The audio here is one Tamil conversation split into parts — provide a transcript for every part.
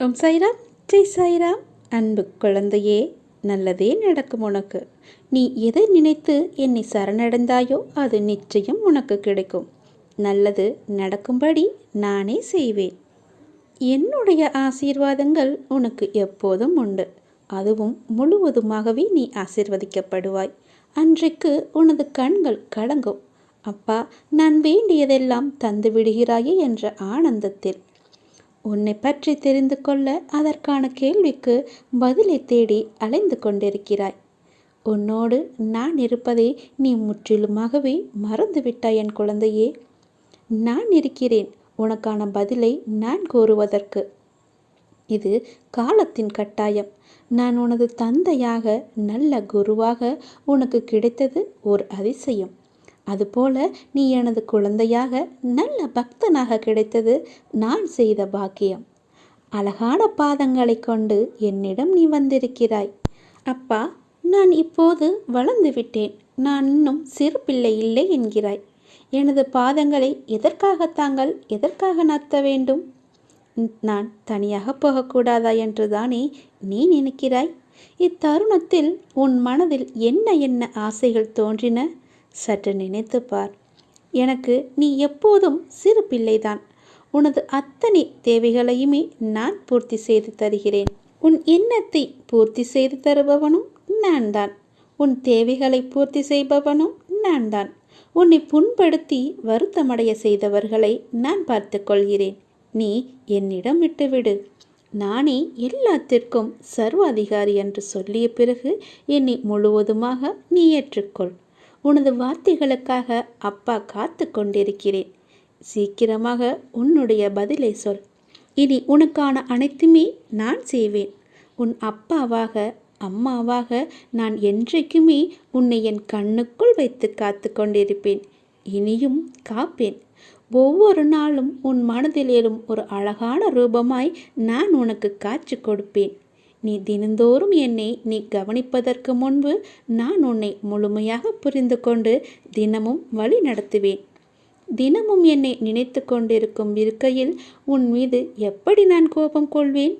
ஓம் சாய்ராம். ஜெய் சாய்ராம். அன்பு குழந்தையே நல்லதே நடக்கும் உனக்கு. நீ எதை நினைத்து என்னை சரணடைந்தாயோ அது நிச்சயம் உனக்கு கிடைக்கும். நல்லது நடக்கும்படி நானே செய்வேன். என்னுடைய ஆசீர்வாதங்கள் உனக்கு எப்போதும் உண்டு. அதுவும் முழுவதுமாகவே நீ ஆசீர்வதிக்கப்படுவாய். அன்றைக்கு உனது கண்கள் கலங்கும். அப்பா நான் வேண்டியதெல்லாம் தந்து விடுகிறாயே என்ற ஆனந்தத்தில் உன்னை பற்றி தெரிந்து கொள்ள அதற்கான கேள்விக்கு பதிலை தேடி அலைந்து கொண்டிருக்கிறாய். உன்னோடு நான் இருப்பதை நீ முற்றிலுமாகவே மறந்துவிட்டாய் என் குழந்தையே. நான் இருக்கிறேன். உனக்கான பதிலை நான் கூறுவதற்கு. இது காலத்தின் கட்டாயம். நான் உனது தந்தையாக நல்ல குருவாக உனக்கு கிடைத்தது ஒரு அதிசயம். அதுபோல நீ எனது குழந்தையாக நல்ல பக்தனாக கிடைத்தது நான் செய்த பாக்கியம். அழகான பாதங்களை கொண்டு என்னிடம் நீ வந்திருக்கிறாய். அப்பா நான் இப்போது வளர்ந்து விட்டேன். நான் இன்னும் சிறு பிள்ளை இல்லை என்கிறாய். எனது பாதங்களை எதற்காக தாங்கள் எதற்காக நடத்த வேண்டும்? நான் தனியாக போகக்கூடாதா என்றுதானே நீ நினைக்கிறாய்? இத்தருணத்தில் உன் மனதில் என்ன என்ன ஆசைகள் தோன்றின? சற்று நினைத்து பார் எனக்கு நீ எப்போதும் சிறு பிள்ளைதான். உனது அத்தனை தேவைகளையுமே நான் பூர்த்தி செய்து தருகிறேன். உன் எண்ணத்தை பூர்த்தி செய்து தருபவனும் நான் தான் உன் தேவைகளை பூர்த்தி செய்பவனும் நான் தான் உன்னை புண்படுத்தி வருத்தமடைய செய்தவர்களை நான் பார்த்து கொள்கிறேன் நீ என்னிடம் விட்டுவிடு. நானே எல்லாத்திற்கும் சர்வ அதிகாரி என்று சொல்லிய பிறகு என்னை முழுவதுமாக நீ ஏற்றுக்கொள். உனது வார்த்தைகளுக்காக அப்பா காத்து கொண்டிருக்கிறேன் சீக்கிரமாக உன்னுடைய பதிலை சொல். இனி உனக்கான அனைத்துமே நான் செய்வேன். உன் அப்பாவாக அம்மாவாக நான் என்றைக்குமே உன்னை என் கண்ணுக்குள் வைத்து காத்து கொண்டிருப்பேன் இனியும் காப்பேன். ஒவ்வொரு நாளும் உன் மனதில் ஒரு அழகான ரூபமாய் நான் உனக்கு காட்சி கொடுப்பேன். நீ தினந்தோறும் என்னை நீ கவனிப்பதற்கு முன்பு நான் உன்னை முழுமையாக புரிந்து கொண்டு தினமும் வழி நடத்துவேன். தினமும் என்னை நினைத்து கொண்டிருக்கும் இருக்கையில் உன் மீது எப்படி நான் கோபம் கொள்வேன்?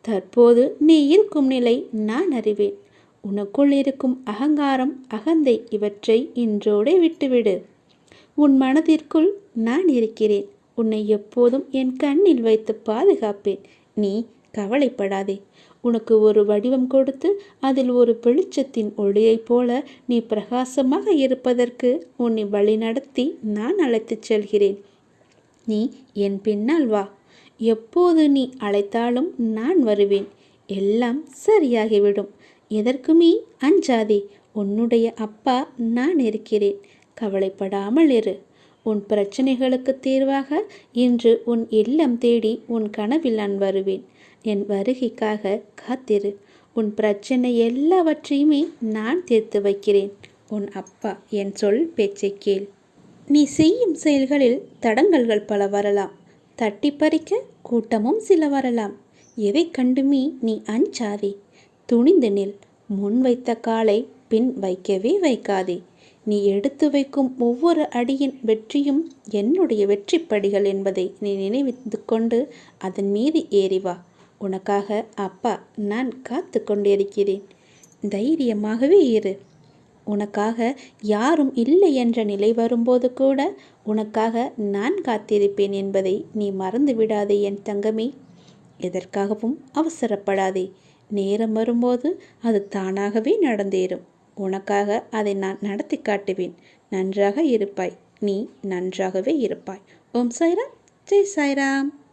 தற்போது நீ இருக்கும் நிலை நான் அறிவேன். உனக்குள் இருக்கும் அகங்காரம் அகந்தை இவற்றை இன்றோடே விட்டுவிடு. உன் மனதிற்குள் நான் இருக்கிறேன். உன்னை எப்போதும் என் கண்ணில் வைத்து பாதுகாப்பேன். நீ கவலைப்படாதே. உனக்கு ஒரு வடிவம் கொடுத்து அதில் ஒரு வெளிச்சத்தின் ஒளியைப் போல நீ பிரகாசமாக இருப்பதற்கு உன்னை வழிநடத்தி நான் அழைத்துச் செல்கிறேன். நீ என் பின்னால் வா. எப்போது நீ அழைத்தாலும் நான் வருவேன். எல்லாம் சரியாகிவிடும். எதற்குமே அஞ்சாதே. உன்னுடைய அப்பா நான் இருக்கிறேன். கவலைப்படாமல் இரு. உன் பிரச்சனைகளுக்கு தீர்வாக இன்று உன் இல்லம் தேடி உன் கனவில் நான் வருவேன். என் வருகைக்காக காத்திரு. உன் பிரச்சனை எல்லாவற்றையுமே நான் தீர்த்து வைக்கிறேன். உன் அப்பா என் சொல் பேச்சை கேள். நீ செய்யும் செயல்களில் தடங்கல்கள் பல வரலாம். தட்டி பறிக்க கூட்டமும் சில வரலாம். எதை கண்டுமே நீ அஞ்சாதே. துணிந்து நில். முன் வைத்த காலை பின் வைக்கவே வைக்காதே. நீ எடுத்து வைக்கும் ஒவ்வொரு அடியின் வெற்றியும் என்னுடைய வெற்றிப்படிகள் என்பதை நீ நினைவித்து கொண்டு அதன் மீது ஏறிவா உனக்காக அப்பா நான் காத்து கொண்டிருக்கிறேன். தைரியமாகவே இரு. உனக்காக யாரும் இல்லை என்ற நிலை வரும்போது கூட உனக்காக நான் காத்திருப்பேன் என்பதை நீ மறந்து விடாதே என் தங்கமே. எதற்காகவும் அவசரப்படாதே. நேரம் வரும்போது அது தானாகவே நடந்தேறும். உனக்காக அதை நான் நடத்தி காட்டுவேன். நன்றாக இருப்பாய். நீ நன்றாகவே இருப்பாய். ஓம் சாய்ராம். ஜெய் சாய்ராம்.